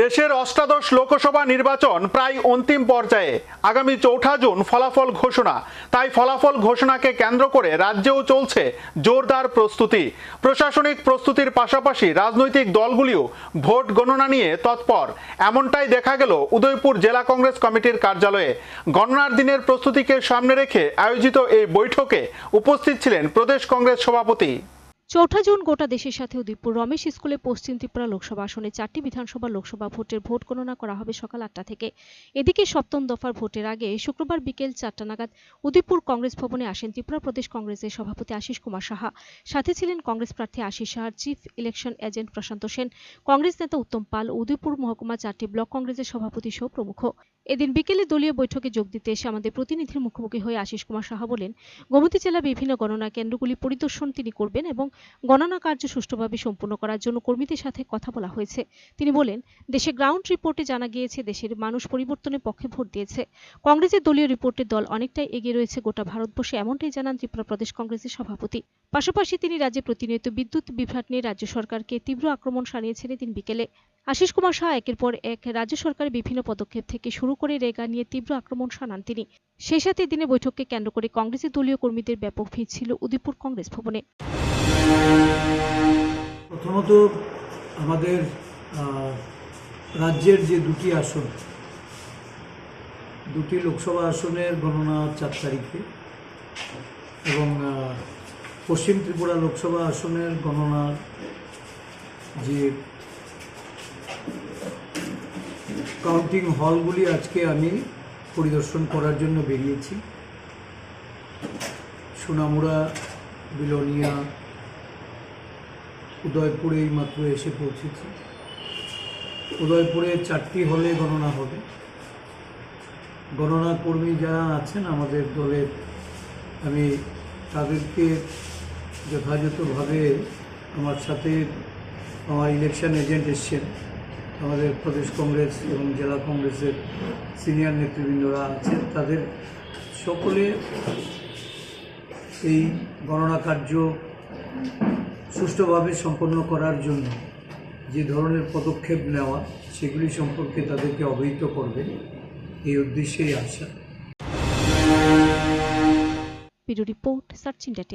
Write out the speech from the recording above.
দেশের অষ্টাদশ লোকসভা নির্বাচন প্রায় অন্তিম পর্যায়ে। আগামী চৌঠা জুন ফলাফল ঘোষণা। তাই ফলাফল ঘোষণাকে কেন্দ্র করে রাজ্যেও চলছে জোরদার প্রস্তুতি। প্রশাসনিক প্রস্তুতির পাশাপাশি রাজনৈতিক দলগুলিও ভোট গণনা নিয়ে তৎপর। এমনটাই দেখা গেল উদয়পুর জেলা কংগ্রেস কমিটির কার্যালয়ে। গণনার দিনের প্রস্তুতিকে সামনে রেখে আয়োজিত এই বৈঠকে উপস্থিত ছিলেন প্রদেশ কংগ্রেস সভাপতি চৌঠা জুন গোটা দেশের সাথে উদয়পুর রমেশ স্কুলে পশ্চিম ত্রিপুরা লোকসভা আসনে চারটি বিধানসভা লোকসভা ভোটের ভোট গণনা করা হবে সকাল আটটা থেকে। এদিকে সপ্তম দফার ভোটের আগে শুক্রবার বিকেল চারটা নাগাদ উদয়পুর কংগ্রেস ভবনে আসেন ত্রিপুরা প্রদেশ কংগ্রেসের সভাপতি আশিস কুমার সাহা। সাথে ছিলেন কংগ্রেস প্রার্থী আশিস সাহার chief election agent Prashanta Sen. Congress নেতা উত্তম পাল উদয়পুর মহকুমা চারটি ব্লক কংগ্রেসের সভাপতি সহ প্রমুখ। এদিন বিকেলে দলীয় বৈঠকে যোগ দিতে এসে আমাদের প্রতিনিধির মুখোমুখি হয়ে আশিস কুমার সাহা বলেন, গোমতী জেলা বিভিন্ন গণনা কেন্দ্রগুলি পরিদর্শন তিনি করবেন এবং গণনা কার্য সুষ্ঠুভাবে সম্পূর্ণ করার জন্য কর্মীদের সাথে কথা বলা হয়েছে। তিনি বলেন, দেশে গ্রাউন্ড রিপোর্টে জানা গিয়েছে দেশের মানুষ পরিবর্তনের পক্ষে ভোট দিয়েছে। কংগ্রেসের দলীয় রিপোর্টে দল অনেকটাই এগিয়ে রয়েছে গোটা ভারতবর্ষে, এমনটাই জানান ত্রিপুরা প্রদেশ কংগ্রেসের সভাপতি। পাশাপাশি তিনি রাজ্যে প্রতিনিয়ত বিদ্যুৎ বিভ্রাট নিয়ে রাজ্য সরকারকে তীব্র আক্রমণ সানিয়েছেন এদিন বিকেলে। আশিস কুমার শাহ একের পর এক রাজ্য সরকারের বিভিন্ন পদক্ষেপ থেকে শুরু করে রেগা নিয়ে তীব্র আক্রমণ শানান তিনি। সেই সাথে দিনে বৈঠককে কেন্দ্র করে কংগ্রেসের দলীয় কর্মীদের ব্যাপক ভিড় ছিল উদয়পুর কংগ্রেস ভবনে। প্রথমত আমাদের রাজ্যের যে দুটি আসন, দুটি লোকসভা আসনের গণনা চার তারিখে এবং পশ্চিম ত্রিপুরা লোকসভা আসনের গণনার যে কাউন্টিং হলগুলি আজকে আমি পরিদর্শন করার জন্য বেরিয়েছি। সোনামুড়া, বিলোনিয়া, উদয়পুরে এই মাত্র এসে পৌঁছেছি। উদয়পুরে চারটি হলে গণনা হবে। গণনা কর্মী যারা আছেন, আমাদের দলের, আমি তাদেরকে যথাযথভাবে আমার সাথে, আমার ইলেকশন এজেন্ট এসছেন। আমাদের প্রদেশ কংগ্রেস এবং জেলা কংগ্রেসের সিনিয়র নেতৃবৃন্দরা আছেন। তাদের সকলে এই গণনা কার্য সুষ্ঠুভাবে সম্পন্ন করার জন্য যে ধরনের পদক্ষেপ নেওয়া, সেগুলি সম্পর্কে তাদেরকে অবহিত করবে, এই উদ্দেশ্যেই আসা রিপোর্ট সার্চ ইন্ডিয়া